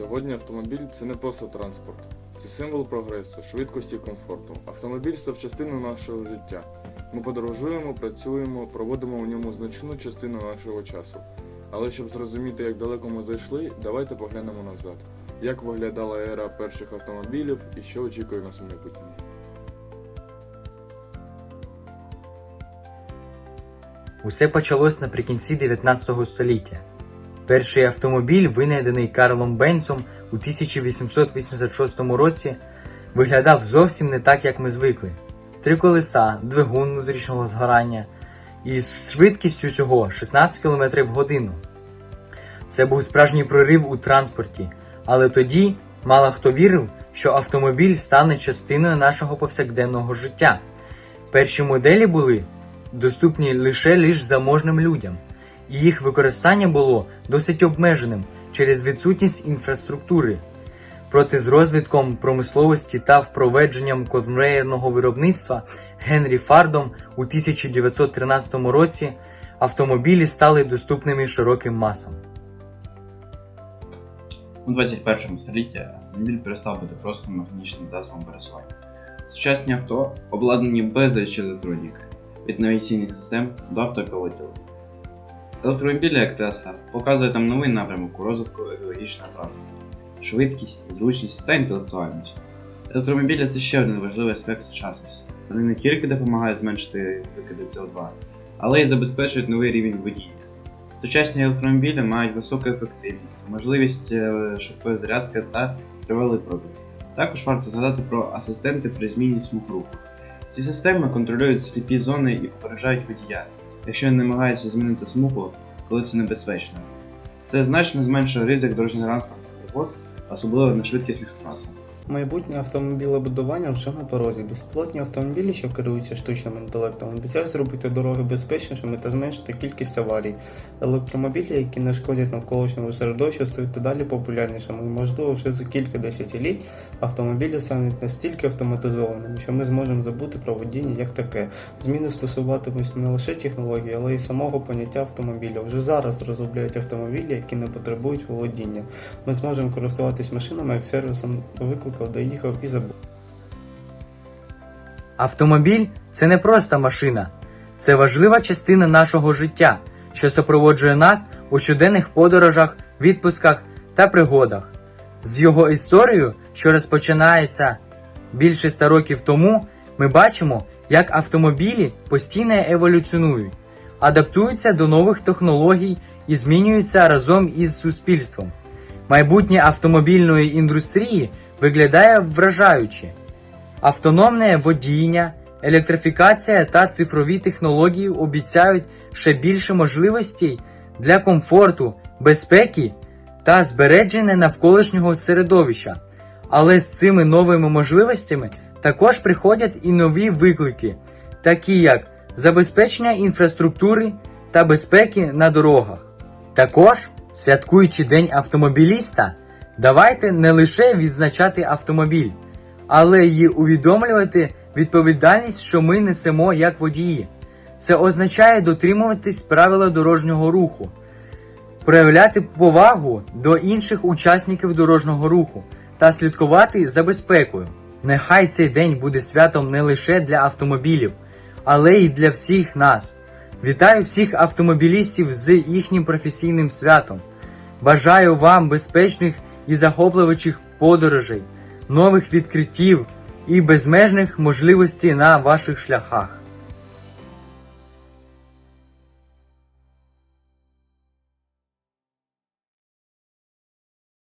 майбутнє автомобіль це не просто транспорт, це символ прогресу, швидкості і комфорту. Автомобіль став частиною нашого життя. Ми подорожуємо, працюємо, проводимо в ньому значну частину нашого часу. Але щоб зрозуміти, як далеко ми зайшли, давайте поглянемо назад. Як виглядала ера перших автомобілів і що очікує нас у майбутньому. Усе почалось наприкінці 19 століття. Перший автомобіль, винайдений Карлом Бенцом у 1886 році, виглядав зовсім не так, як ми звикли. Три колеса, двигун внутрішнього згорання і з швидкістю цього 16 км в годину. Це був справжній прорив у транспорті, але тоді мало хто вірив, що автомобіль стане частиною нашого повсякденного життя. Перші моделі були доступні лише лиш заможним людям, їх використання було досить обмеженим через відсутність інфраструктури. Проте з розвитком промисловості та впровадженням конвеєрного виробництва Генрі Фардом у 1913 році автомобілі стали доступними широким масам. У 21 столітті автомобіль перестав бути просто механічним засобом пересування. Сучасні авто обладнані безліч електроніки, від навігаційних систем до автопілотів. Електромобілі, як Тесла, показують нам новий напрямок у розвитку екологічного транспорту, швидкість, зручність та інтелектуальність. Електромобілі це ще один важливий аспект сучасності. Вони не тільки допомагають зменшити викиди СО2, але й забезпечують новий рівень водіння. Сучасні електромобілі мають високу ефективність, можливість е, швидкої зарядки та тривалий пробіг. Також варто згадати про асистенти при зміні смуг руху. Ці системи контролюють сліпі зони і попереджають водія, якщо він намагається змінити смугу, коли це небезпечно. Це значно зменшує ризик дорожньо-транспортних пригод, особливо на швидкісних трасах. Майбутнє автомобілебудування вже на порозі. Безпілотні автомобілі, що керуються штучним інтелектом, обіцяють зробити дороги безпечнішими та зменшити кількість аварій. Електромобілі, які не шкодять навколишньому середовищу, стають дедалі популярнішими. Можливо, вже за кілька десятиліть автомобілі стануть настільки автоматизованими, що ми зможемо забути про водіння як таке. Зміни стосуватимуть не лише технології, але й самого поняття автомобіля. Вже зараз розробляють автомобілі, які не потребують володіння. Ми зможемо користуватись машинами як сервісом викликав, доїхав і забув. Автомобіль це не просто машина, це важлива частина нашого життя, що супроводжує нас у щоденних подорожах, відпусках та пригодах. З його історією, що розпочинається більше ста років тому, ми бачимо, як автомобілі постійно еволюціонують, адаптуються до нових технологій і змінюються разом із суспільством. Майбутнє автомобільної індустрії виглядає вражаюче. Автономне водіння, електрифікація та цифрові технології обіцяють ще більше можливостей для комфорту, безпеки та збереження навколишнього середовища. Але з цими новими можливостями також приходять і нові виклики, такі як забезпечення інфраструктури та безпеки на дорогах. Також, святкуючи День автомобіліста, давайте не лише відзначати автомобіль, але й увідомлювати відповідальність, що ми несемо як водії. Це означає дотримуватись правила дорожнього руху, проявляти повагу до інших учасників дорожнього руху та слідкувати за безпекою. Нехай цей день буде святом не лише для автомобілів, але й для всіх нас. Вітаю всіх автомобілістів з їхнім професійним святом. Бажаю вам безпечних і захоплюючих подорожей, нових відкриттів і безмежних можливостей на ваших шляхах.